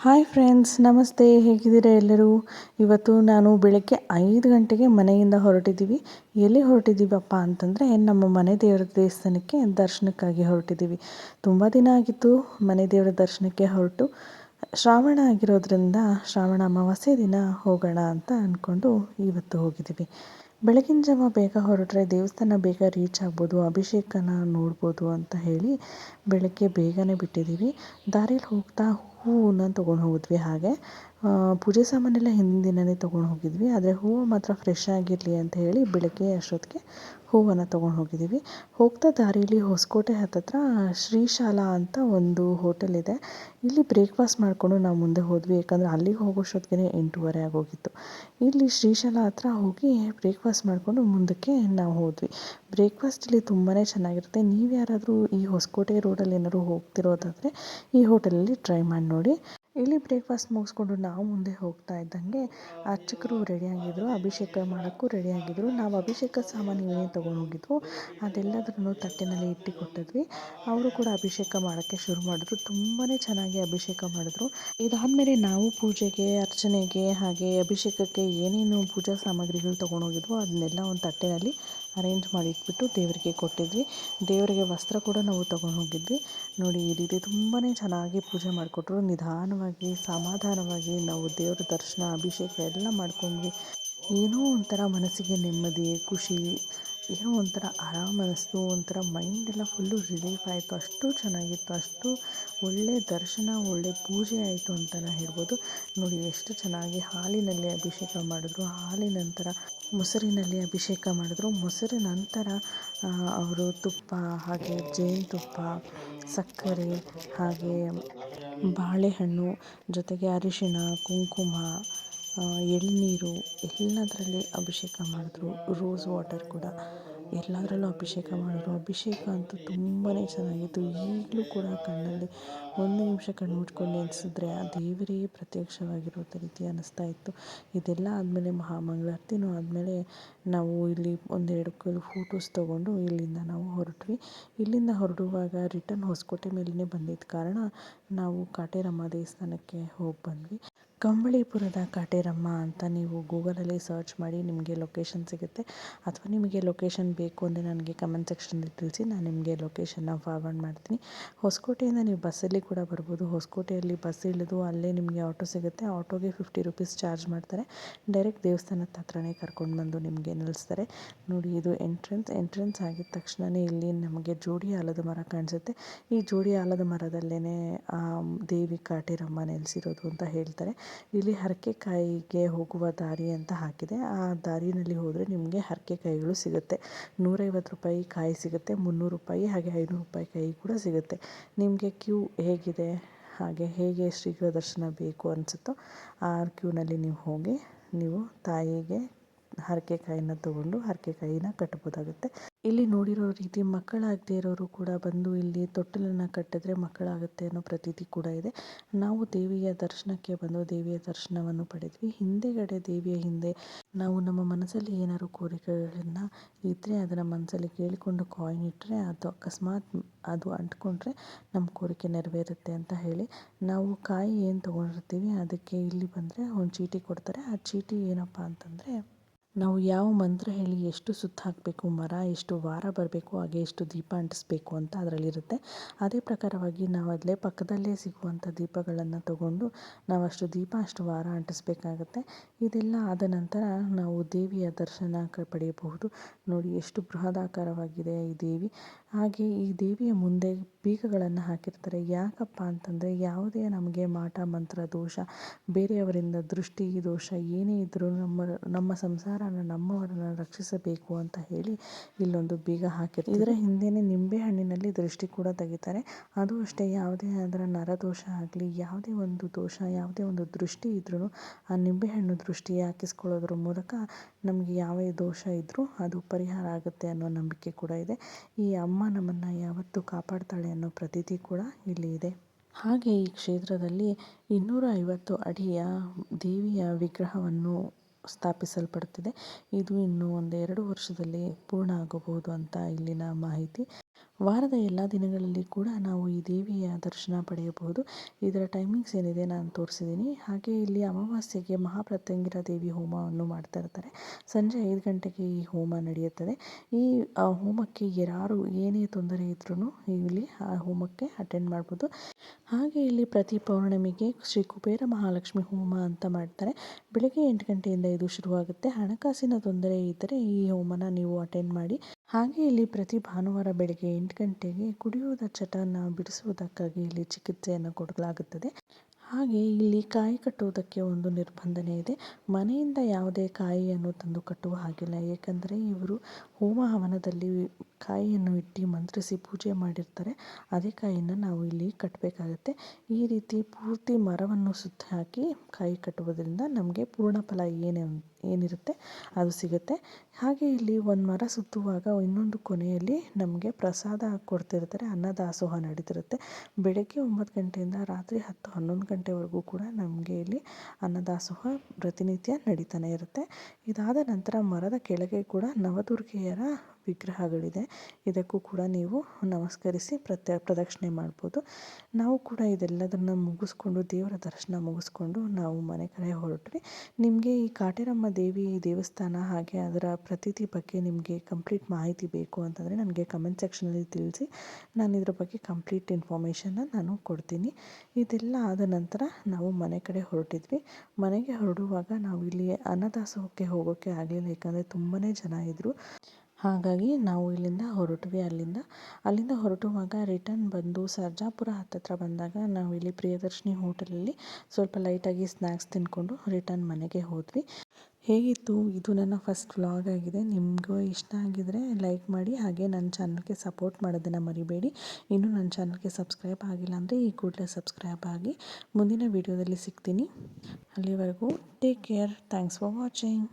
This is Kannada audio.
ಹಾಯ್ ಫ್ರೆಂಡ್ಸ್, ನಮಸ್ತೆ. ಹೇಗಿದ್ದೀರಾ ಎಲ್ಲರೂ? ಇವತ್ತು ನಾನು ಬೆಳಗ್ಗೆ ಐದು ಗಂಟೆಗೆ ಮನೆಯಿಂದ ಹೊರಟಿದ್ದೀವಿ. ಎಲ್ಲಿ ಹೊರಟಿದ್ದೀವಪ್ಪ ಅಂತಂದರೆ, ನಮ್ಮ ಮನೆ ದೇವರ ದೇವಸ್ಥಾನಕ್ಕೆ ದರ್ಶನಕ್ಕಾಗಿ ಹೊರಟಿದ್ದೀವಿ. ತುಂಬ ದಿನ ಆಗಿತ್ತು ಮನೆ ದೇವರ ದರ್ಶನಕ್ಕೆ ಹೊರಟು. ಶ್ರಾವಣ ಆಗಿರೋದ್ರಿಂದ ಶ್ರಾವಣ ಅಮಾವಾಸ್ಯೆ ದಿನ ಹೋಗೋಣ ಅಂತ ಅಂದ್ಕೊಂಡು ಇವತ್ತು ಹೋಗಿದ್ದೀವಿ. ಬೆಳಗಿನ ಜಾವ ಬೇಗ ಹೊರಟ್ರೆ ದೇವಸ್ಥಾನ ಬೇಗ ರೀಚ್ ಆಗ್ಬೋದು, ಅಭಿಷೇಕನ ನೋಡ್ಬೋದು ಅಂತ ಹೇಳಿ ಬೆಳಗ್ಗೆ ಬೇಗನೆ ಬಿಟ್ಟಿದ್ದೀವಿ. ದಾರಿಲಿ ಹೋಗ್ತಾ ಹೂವನ್ನು ತೊಗೊಂಡು ಹೋದ್ವಿ ಹಾಗೆ. ಪೂಜೆ ಸಾಮಾನೆಲ್ಲ ಹಿಂದಿನ ದಿನವೇ ತೊಗೊಂಡು ಹೋಗಿದ್ವಿ. ಆದರೆ ಹೂವು ಮಾತ್ರ ಫ್ರೆಶ್ ಆಗಿರಲಿ ಅಂತ ಹೇಳಿ ಬೆಳಗ್ಗೆ ಅಷ್ಟೊತ್ತಿಗೆ ಹೂವನ್ನು ತೊಗೊಂಡು ಹೋಗಿದ್ದೀವಿ ಹೋಗ್ತಾ ದಾರಿಲಿ ಹೊಸಕೋಟೆ ಹತ್ತತ್ರ ಶ್ರೀಶಾಲ ಅಂತ ಒಂದು ಹೋಟೆಲ್ ಇದೆ. ಇಲ್ಲಿ ಬ್ರೇಕ್ಫಾಸ್ಟ್ ಮಾಡಿಕೊಂಡು ನಾವು ಮುಂದೆ ಹೋದ್ವಿ. ಯಾಕಂದರೆ ಅಲ್ಲಿಗೆ ಹೋಗೋಷ್ಟೊತ್ತಿಗೆ ಎಂಟೂವರೆ ಆಗೋಗಿತ್ತು. ಇಲ್ಲಿ ಶ್ರೀಶಾಲ ಹತ್ರ ಹೋಗಿ ಬ್ರೇಕ್ಫಾಸ್ಟ್ ಮಾಡಿಕೊಂಡು ಮುಂದಕ್ಕೆ ನಾವು ಹೋದ್ವಿ. ಬ್ರೇಕ್ಫಾಸ್ಟ್ ಇಲ್ಲಿ ತುಂಬಾ ಚೆನ್ನಾಗಿರುತ್ತೆ. ನೀವು ಯಾರಾದರೂ ಈ ಹೊಸಕೋಟೆ ರೋಡಲ್ಲಿ ಏನಾದ್ರು ಹೋಗ್ತಿರೋದಾದರೆ ಈ ಹೋಟೆಲಲ್ಲಿ ಟ್ರೈ ಮಾಡಿ ನೋಡಿ. ಇಲ್ಲಿ ಬ್ರೇಕ್ಫಾಸ್ಟ್ ಮುಗಿಸ್ಕೊಂಡು ನಾವು ಮುಂದೆ ಹೋಗ್ತಾ ಇದ್ದಂಗೆ ಅರ್ಚಕರು ರೆಡಿಯಾಗಿದ್ದರು ಅಭಿಷೇಕ ಮಾಡೋಕ್ಕೂ ರೆಡಿಯಾಗಿದ್ದರು ನಾವು ಅಭಿಷೇಕ ಸಾಮಾನು ಏನೇನು ತೊಗೊಂಡು ಹೋಗಿದ್ವು ಅದೆಲ್ಲದನ್ನು ತಟ್ಟೆನಲ್ಲಿ ಇಟ್ಟು ಕೊಟ್ಟಿದ್ವಿ ಅವರು ಕೂಡ ಅಭಿಷೇಕ ಮಾಡೋಕ್ಕೆ ಶುರು ಮಾಡಿದ್ರು. ತುಂಬಾ ಚೆನ್ನಾಗಿ ಅಭಿಷೇಕ ಮಾಡಿದ್ರು. ಇದಾದಮೇಲೆ ನಾವು ಪೂಜೆಗೆ, ಅರ್ಚನೆಗೆ ಹಾಗೆ ಅಭಿಷೇಕಕ್ಕೆ ಏನೇನು ಪೂಜಾ ಸಾಮಗ್ರಿಗಳು ತೊಗೊಂಡು ಹೋಗಿದ್ವೋ ಅದನ್ನೆಲ್ಲ ಒಂದು ತಟ್ಟೆಯಲ್ಲಿ ಅರೇಂಜ್ ಮಾಡಿ ಇಟ್ಬಿಟ್ಟು ದೇವರಿಗೆ ಕೊಟ್ಟಿದ್ವಿ. ದೇವರಿಗೆ ವಸ್ತ್ರ ಕೂಡ ನಾವು ತೊಗೊಂಡು ಹೋಗಿದ್ವಿ ನೋಡಿ, ಈ ರೀತಿ ತುಂಬಾ ಚೆನ್ನಾಗಿ ಪೂಜೆ ಮಾಡಿಕೊಟ್ರು. ನಿಧಾನವಾಗಿ ಸಮಾಧಾನವಾಗಿ ನಾವು ದೇವರ ದರ್ಶನ ಅಭಿಷೇಕ ಎಲ್ಲ ಮಾಡ್ಕೊಂಡ್ವಿ. ಏನೋ ಒಂಥರ ಮನಸ್ಸಿಗೆ ನೆಮ್ಮದಿ ಖುಷಿ ಏನೋ ಒಂಥರ ಆರಾಮ ಅನ್ನಿಸ್ತು ಒಂಥರ ಮೈಂಡೆಲ್ಲ ಫುಲ್ಲು ರಿಲೀಫ್ ಆಯಿತು. ಅಷ್ಟು ಚೆನ್ನಾಗಿತ್ತು, ಅಷ್ಟು ಒಳ್ಳೆ ದರ್ಶನ, ಒಳ್ಳೆ ಪೂಜೆ ಆಯಿತು ಅಂತಲೇ ಹೇಳ್ಬೋದು. ನೋಡಿ, ಎಷ್ಟು ಚೆನ್ನಾಗಿ ಹಾಲಿನಲ್ಲಿ ಅಭಿಷೇಕ ಮಾಡಿದ್ರು. ಹಾಲಿನ ನಂತರ ಮೊಸರಿನಲ್ಲಿ ಅಭಿಷೇಕ ಮಾಡಿದ್ರು. ಮೊಸರು ನಂತರ ಅವರು ತುಪ್ಪ, ಹಾಗೆ ಜೇನುತುಪ್ಪ ಸಕ್ಕರೆ, ಹಾಗೆ ಬಾಳೆಹಣ್ಣು, ಜೊತೆಗೆ ಅರಿಶಿಣ, ಕುಂಕುಮ ಎಳನೀರು ಎಲ್ಲದರಲ್ಲಿ ಅಭಿಷೇಕ ಮಾಡಿದ್ರು. ರೋಸ್ ವಾಟರ್ ಕೂಡ ಎಲ್ಲದರಲ್ಲೂ ಅಭಿಷೇಕ ಮಾಡಿದ್ರು. ಅಭಿಷೇಕ ಅಂತೂ ತುಂಬಾ ಚೆನ್ನಾಗಿತ್ತು. ಈಗಲೂ ಕೂಡ ಕಣ್ಣಲ್ಲಿ ಒಂದು ನಿಮಿಷ ಕಣ್ಣು ಮುಚ್ಕೊಂಡು ನೆನೆಸಿದ್ರೆ ಆ ದೇವರೇ ಪ್ರತ್ಯಕ್ಷವಾಗಿರೋ ರೀತಿ ಅನ್ನಿಸ್ತಾ ಇತ್ತು. ಇದೆಲ್ಲ ಆದಮೇಲೆ ಮಹಾಮಂಗಳಾರತಿನೂ ಆದಮೇಲೆ ನಾವು ಇಲ್ಲಿ ಒಂದೆರಡು ಕಲ್ ಫೋಟೋಸ್ ತೊಗೊಂಡು ಇಲ್ಲಿಂದ ನಾವು ಹೊರಟ್ವಿ. ಇಲ್ಲಿಂದ ಹೊರಡುವಾಗ ರಿಟರ್ನ್ ಹೊಸಕೋಟೆ ಮೇಲೇ ಬಂದಿದ್ದ ಕಾರಣ ನಾವು ಕಾಟೇರಮ್ಮ ದೇವಸ್ಥಾನಕ್ಕೆ ಹೋಗಿ ಬಂದ್ವಿ. ಕಂಬಳಿಪುರದ ಕಾಟೇರಮ್ಮ ಅಂತ ನೀವು ಗೂಗಲಲ್ಲಿ ಸರ್ಚ್ ಮಾಡಿ ನಿಮಗೆ ಲೊಕೇಶನ್ ಸಿಗುತ್ತೆ. ಅಥವಾ ನಿಮಗೆ ಲೊಕೇಶನ್ ಬೇಕು ಅಂದರೆ ನನಗೆ ಕಮೆಂಟ್ ಸೆಕ್ಷನಲ್ಲಿ ತಿಳಿಸಿ, ನಾನು ನಿಮಗೆ ಲೊಕೇಶನ್ನ ಫಾರ್ವರ್ಡ್ ಮಾಡ್ತೀನಿ. ಹೊಸಕೋಟೆಯಿಂದ ನೀವು ಬಸ್ಸಲ್ಲಿ ಕೂಡ ಬರ್ಬೋದು. ಹೊಸಕೋಟೆಯಲ್ಲಿ ಬಸ್ ಇಳಿದು ಅಲ್ಲೇ ನಿಮಗೆ ಆಟೋ ಸಿಗುತ್ತೆ. ಆಟೋಗೆ ಫಿಫ್ಟಿ ರುಪೀಸ್ ಚಾರ್ಜ್ ಮಾಡ್ತಾರೆ. ಡೈರೆಕ್ಟ್ ದೇವಸ್ಥಾನದ ಹತ್ರನೇ ಕರ್ಕೊಂಡು ಬಂದು ನಿಮಗೆ ನಿಲ್ಲಿಸ್ತಾರೆ. ನೋಡಿ, ಇದು ಎಂಟ್ರೆನ್ಸ್ ಎಂಟ್ರೆನ್ಸ್ ಆಗಿದ ತಕ್ಷಣವೇ ಇಲ್ಲಿ ನಮಗೆ ಜೋಡಿ ಆಲದ ಮರ ಕಾಣಿಸುತ್ತೆ. ಈ ಜೋಡಿ ಆಲದ ಮರದಲ್ಲೇ ದೇವಿ ಕಾಟೇರಮ್ಮ ನೆಲೆಸಿರೋದು ಅಂತ ಹೇಳ್ತಾರೆ. ಇಲ್ಲಿ ಹರಕೆ ಕಾಯಿಗೆ ಹೋಗುವ ದಾರಿ ಅಂತ ಹಾಕಿದೆ. ಆ ದಾರಿನಲ್ಲಿ ಹೋದರೆ ನಿಮಗೆ ಹರಕೆ ಕಾಯಿಗಳು ಸಿಗುತ್ತೆ. ನೂರೈವತ್ತು ರೂಪಾಯಿ ಕಾಯಿ ಸಿಗುತ್ತೆ, ಮುನ್ನೂರು ರೂಪಾಯಿ ಹಾಗೆ ಐನೂರು ರೂಪಾಯಿ ಕಾಯಿ ಕೂಡ ಸಿಗುತ್ತೆ. ನಿಮಗೆ ಕ್ಯೂ ಹೇಗಿದೆ? ಹಾಗೆ ಹೇಗೆ ಶ್ರೀಗಳ ದರ್ಶನ ಬೇಕು ಅನಿಸುತ್ತೋ ಆ ಕ್ಯೂನಲ್ಲಿ ನೀವು ಹೋಗಿ, ನೀವು ತಾಯಿಗೆ ಹರಕೆ ಕಾಯಿನ ತೊಗೊಂಡು ಹರಕೆ ಕಾಯಿನ ಕಟ್ಬೋದಾಗುತ್ತೆ. ಇಲ್ಲಿ ನೋಡಿರೋ ರೀತಿ ಮಕ್ಕಳಾಗದೇ ಇರೋರು ಕೂಡ ಬಂದು ಇಲ್ಲಿ ತೊಟ್ಟಿಲನ್ನು ಕಟ್ಟಿದ್ರೆ ಮಕ್ಕಳಾಗುತ್ತೆ ಅನ್ನೋ ಪ್ರತೀತಿ ಕೂಡ ಇದೆ. ನಾವು ದೇವಿಯ ದರ್ಶನಕ್ಕೆ ಬಂದು ದೇವಿಯ ದರ್ಶನವನ್ನು ಪಡೆದ್ವಿ. ಹಿಂದೆಗಡೆ ದೇವಿಯ ಹಿಂದೆ ನಾವು ನಮ್ಮ ಮನಸ್ಸಲ್ಲಿ ಏನಾದ್ರು ಕೋರಿಕೆಗಳನ್ನು ಇದ್ದರೆ ಅದನ್ನು ಮನಸ್ಸಲ್ಲಿ ಕೇಳಿಕೊಂಡು ಕಾಯಿನ್ ಇಟ್ಟರೆ ಅದು ಅಕಸ್ಮಾತ್ ಅದು ಅಂಟ್ಕೊಂಡ್ರೆ ನಮ್ಮ ಕೋರಿಕೆ ನೆರವೇರುತ್ತೆ ಅಂತ ಹೇಳಿ ನಾವು ಕಾಯಿ ಏನು ತೊಗೊಂಡಿರ್ತೀವಿ, ಅದಕ್ಕೆ ಇಲ್ಲಿ ಬಂದರೆ ಒಂದು ಚೀಟಿ ಕೊಡ್ತಾರೆ. ಆ ಚೀಟಿ ಏನಪ್ಪ ಅಂತಂದರೆ ನಾವು ಯಾವ ಮಂತ್ರ ಹೇಳಿ ಎಷ್ಟು ಸುತ್ತ ಹಾಕಬೇಕು, ಮರ ಎಷ್ಟು ವಾರ ಬರಬೇಕು, ಹಾಗೆ ಎಷ್ಟು ದೀಪ ಅಂಟಿಸ್ಬೇಕು ಅಂತ ಅದರಲ್ಲಿರುತ್ತೆ. ಅದೇ ಪ್ರಕಾರವಾಗಿ ನಾವು ಅಲ್ಲೇ ಪಕ್ಕದಲ್ಲೇ ಸಿಗುವಂಥ ದೀಪಗಳನ್ನು ತಗೊಂಡು ನಾವು ಅಷ್ಟು ದೀಪ, ಅಷ್ಟು ವಾರ ಅಂಟಿಸ್ಬೇಕಾಗತ್ತೆ. ಇದೆಲ್ಲ ಆದ ನಂತರ ನಾವು ದೇವಿಯ ದರ್ಶನ ಪಡೆಯಬಹುದು. ನೋಡಿ ಎಷ್ಟು ಬೃಹದಾಕಾರವಾಗಿದೆ ಈ ದೇವಿ. ಹಾಗೆ ಈ ದೇವಿಯ ಮುಂದೆ ಬೀಗಗಳನ್ನು ಹಾಕಿರ್ತಾರೆ. ಯಾಕಪ್ಪ ಅಂತಂದರೆ ಯಾವುದೇ ನಮಗೆ ಮಾಟ, ಮಂತ್ರ, ದೋಷ, ಬೇರೆಯವರಿಂದ ದೃಷ್ಟಿ, ದೋಷ ಏನೇ ಇದ್ದರೂ ನಮ್ಮ ನಮ್ಮ ಸಂಸಾರನ ನಮ್ಮವರನ್ನು ರಕ್ಷಿಸಬೇಕು ಅಂತ ಹೇಳಿ ಇಲ್ಲೊಂದು ಬೀಗ ಹಾಕಿರ್ತಾರೆ. ಇದರ ಹಿಂದೆಯೇ ನಿಂಬೆ ಹಣ್ಣಿನಲ್ಲಿ ದೃಷ್ಟಿ ಕೂಡ ತೆಗಿತಾರೆ. ಅದು ಅಷ್ಟೇ, ಯಾವುದೇ ಅದರ ನರದೋಷ ಆಗಲಿ, ಯಾವುದೇ ಒಂದು ದೋಷ, ಯಾವುದೇ ಒಂದು ದೃಷ್ಟಿ ಇದ್ರೂ ಆ ನಿಂಬೆಹಣ್ಣು ದೃಷ್ಟಿ ಹಾಕಿಸ್ಕೊಳ್ಳೋದ್ರ ಮೂಲಕ ನಮಗೆ ಯಾವೇ ದೋಷ ಇದ್ದರೂ ಅದು ಪರಿಹಾರ ಆಗುತ್ತೆ ಅನ್ನೋ ನಂಬಿಕೆ ಕೂಡ ಇದೆ. ಈ ಅಮ್ಮ ನಮ್ಮನ್ನು ಯಾವತ್ತೂ ಕಾಪಾಡ್ತಾಳೆ ಅನ್ನೋ ಪ್ರತೀತಿ ಕೂಡ ಇಲ್ಲಿ ಇದೆ. ಹಾಗೆ ಈ ಕ್ಷೇತ್ರದಲ್ಲಿ ಇನ್ನೂರ ಐವತ್ತು ಅಡಿಯ ದೇವಿಯ ವಿಗ್ರಹವನ್ನು ಸ್ಥಾಪಿಸಲ್ಪಡುತ್ತಿದೆ. ಇದು ಇನ್ನು ಒಂದೆರಡು ವರ್ಷದಲ್ಲಿ ಪೂರ್ಣ ಆಗಬಹುದು ಅಂತ ಇಲ್ಲಿನ ಮಾಹಿತಿ. ವಾರದ ಎಲ್ಲ ದಿನಗಳಲ್ಲಿ ಕೂಡ ನಾವು ಈ ದೇವಿಯ ದರ್ಶನ ಪಡೆಯಬಹುದು. ಇದರ ಟೈಮಿಂಗ್ಸ್ ಏನಿದೆ ನಾನು ತೋರಿಸಿದ್ದೀನಿ ಹಾಗೆ ಇಲ್ಲಿ ಅಮಾವಾಸ್ಯೆಗೆ ಮಹಾಪ್ರತ್ಯಂಗಿರ ದೇವಿ ಹೋಮವನ್ನು ಮಾಡ್ತಾ ಇರ್ತಾರೆ. ಸಂಜೆ ಐದು ಗಂಟೆಗೆ ಈ ಹೋಮ ನಡೆಯುತ್ತದೆ. ಈ ಹೋಮಕ್ಕೆ ಯಾರು ಏನೇ ತೊಂದರೆ ಇದ್ರೂ ಇಲ್ಲಿ ಆ ಹೋಮಕ್ಕೆ ಅಟೆಂಡ್ ಮಾಡ್ಬೋದು. ಹಾಗೆ ಇಲ್ಲಿ ಪ್ರತಿ ಪೌರ್ಣಮಿಗೆ ಶ್ರೀ ಕುಬೇರ ಮಹಾಲಕ್ಷ್ಮಿ ಹೋಮ ಅಂತ ಮಾಡ್ತಾರೆ. ಬೆಳಗ್ಗೆ ಎಂಟು ಗಂಟೆಯಿಂದ ಇದು ಶುರುವಾಗುತ್ತೆ. ಹಣಕಾಸಿನ ತೊಂದರೆ ಇದ್ದರೆ ಈ ಹೋಮನ ನೀವು ಅಟೆಂಡ್ ಮಾಡಿ. ಹಾಗೆ ಇಲ್ಲಿ ಪ್ರತಿ ಭಾನುವಾರ ಬೆಳಗ್ಗೆ ಎಂಟು ಗಂಟೆಗೆ ಕುಡಿಯುವುದ ಚಟನ ಬಿಡಿಸುವುದಕ್ಕಾಗಿ ಇಲ್ಲಿ ಚಿಕಿತ್ಸೆಯನ್ನು ಕೊಡಲಾಗುತ್ತದೆ. ಹಾಗೆ ಇಲ್ಲಿ ಕಾಯಿ ಕಟ್ಟುವುದಕ್ಕೆ ಒಂದು ನಿರ್ಬಂಧನೆ ಇದೆ. ಮನೆಯಿಂದ ಯಾವುದೇ ಕಾಯಿಯನ್ನು ತಂದು ಕಟ್ಟುವ ಹಾಗಿಲ್ಲ. ಏಕೆಂದರೆ ಇವರು ಹೋಮ ಹವನದಲ್ಲಿ ಕಾಯಿಯನ್ನು ಇಟ್ಟು ಮಂತ್ರಿಸಿ ಪೂಜೆ ಮಾಡಿರ್ತಾರೆ. ಅದೇ ಕಾಯಿಯನ್ನು ನಾವು ಇಲ್ಲಿ ಕಟ್ಟಬೇಕಾಗತ್ತೆ ಈ ರೀತಿ ಪೂರ್ತಿ ಮರವನ್ನು ಸುತ್ತ ಹಾಕಿ ಕಾಯಿ ಕಟ್ಟುವುದರಿಂದ ನಮಗೆ ಪೂರ್ಣ ಫಲ ಏನೇ ಏನಿರುತ್ತೆ ಅದು ಸಿಗುತ್ತೆ. ಹಾಗೆ ಇಲ್ಲಿ ಒಂದು ಮರ ಸುತ್ತುವಾಗ ಇನ್ನೊಂದು ಕೊನೆಯಲ್ಲಿ ನಮಗೆ ಪ್ರಸಾದ ಕೊಡ್ತಿರ್ತಾರೆ. ಅನ್ನದಾಸೋಹ ನಡೀತಿರುತ್ತೆ. ಬೆಳಗ್ಗೆ ಒಂಬತ್ತು ಗಂಟೆಯಿಂದ ರಾತ್ರಿ ಹತ್ತು, ಹನ್ನೊಂದು ಗಂಟೆವರೆಗೂ ಕೂಡ ನಮಗೆ ಇಲ್ಲಿ ಅನ್ನದಾಸೋಹ ಪ್ರತಿನಿತ್ಯ ನಡೀತಾನೆ ಇರುತ್ತೆ. ಇದಾದ ನಂತರ ಮರದ ಕೆಳಗೆ ಕೂಡ ನವದುರ್ಗೆಯರ ವಿಗ್ರಹಗಳಿದೆ. ಇದಕ್ಕೂ ಕೂಡ ನೀವು ನಮಸ್ಕರಿಸಿ ಪ್ರತ್ಯ, ಪ್ರದಕ್ಷಿಣೆ ಮಾಡ್ಬೋದು. ನಾವು ಕೂಡ ಇದೆಲ್ಲದನ್ನು ಮುಗಿಸ್ಕೊಂಡು ದೇವರ ದರ್ಶನ ಮುಗಿಸ್ಕೊಂಡು ನಾವು ಮನೆ ಕಡೆ ಹೊರಟ್ವಿ ನಿಮಗೆ ಈ ಕಾಟೇರಮ್ಮ ದೇವಿ ದೇವಸ್ಥಾನ ಹಾಗೆ ಅದರ ಪ್ರತೀತಿ ಬಗ್ಗೆ ನಿಮಗೆ ಕಂಪ್ಲೀಟ್ ಮಾಹಿತಿ ಬೇಕು ಅಂತಂದರೆ ನನಗೆ ಕಮೆಂಟ್ ಸೆಕ್ಷನಲ್ಲಿ ತಿಳಿಸಿ. ನಾನು ಇದರ ಬಗ್ಗೆ ಕಂಪ್ಲೀಟ್ ಇನ್ಫಾರ್ಮೇಷನ್ನ ನಾನು ಕೊಡ್ತೀನಿ. ಇದೆಲ್ಲ ಆದ ನಂತರ ನಾವು ಮನೆ ಕಡೆ ಹೊರಟಿದ್ವಿ. ಮನೆಗೆ ಹೊರಡುವಾಗ ನಾವು ಇಲ್ಲಿ ಅನ್ನದಾಸೋಹಕ್ಕೆ ಹೋಗೋಕ್ಕೆ ಆಗಲಿಲ್ಲ, ಯಾಕಂದರೆ ತುಂಬಾ ಜನ ಇದ್ದರು ಹಾಗಾಗಿ ನಾವು ಇಲ್ಲಿಂದ ಹೊರಟ್ವಿ. ಅಲ್ಲಿಂದ ಅಲ್ಲಿಂದ ಹೊರಟುವಾಗ ರಿಟರ್ನ್ ಬಂದು ಸರ್ಜಾಪುರ ಹತ್ತತ್ರ ಬಂದಾಗ ನಾವು ಇಲ್ಲಿ ಪ್ರಿಯದರ್ಶಿನಿ ಹೋಟೆಲಲ್ಲಿ ಸ್ವಲ್ಪ ಲೈಟಾಗಿ ಸ್ನ್ಯಾಕ್ಸ್ ತಿನ್ಕೊಂಡು ರಿಟರ್ನ್ ಮನೆಗೆ ಹೋದ್ವಿ. ಹೇಗಿತ್ತು? ಇದು ನನ್ನ ಫಸ್ಟ್ ವ್ಲಾಗ್ ಆಗಿದೆ. ನಿಮಗೂ ಇಷ್ಟ ಆಗಿದರೆ ಲೈಕ್ ಮಾಡಿ, ಹಾಗೆ ನನ್ನ ಚಾನಲ್ಗೆ ಸಪೋರ್ಟ್ ಮಾಡೋದನ್ನು ಮರಿಬೇಡಿ. ಇನ್ನೂ ನನ್ನ ಚಾನಲ್ಗೆ ಸಬ್ಸ್ಕ್ರೈಬ್ ಆಗಿಲ್ಲ ಅಂದರೆ ಈ ಕೂಡಲೇ ಸಬ್ಸ್ಕ್ರೈಬ್ ಆಗಿ ಮುಂದಿನ ವೀಡಿಯೋದಲ್ಲಿ ಸಿಗ್ತೀನಿ. ಅಲ್ಲಿವರೆಗೂ take care thanks for watching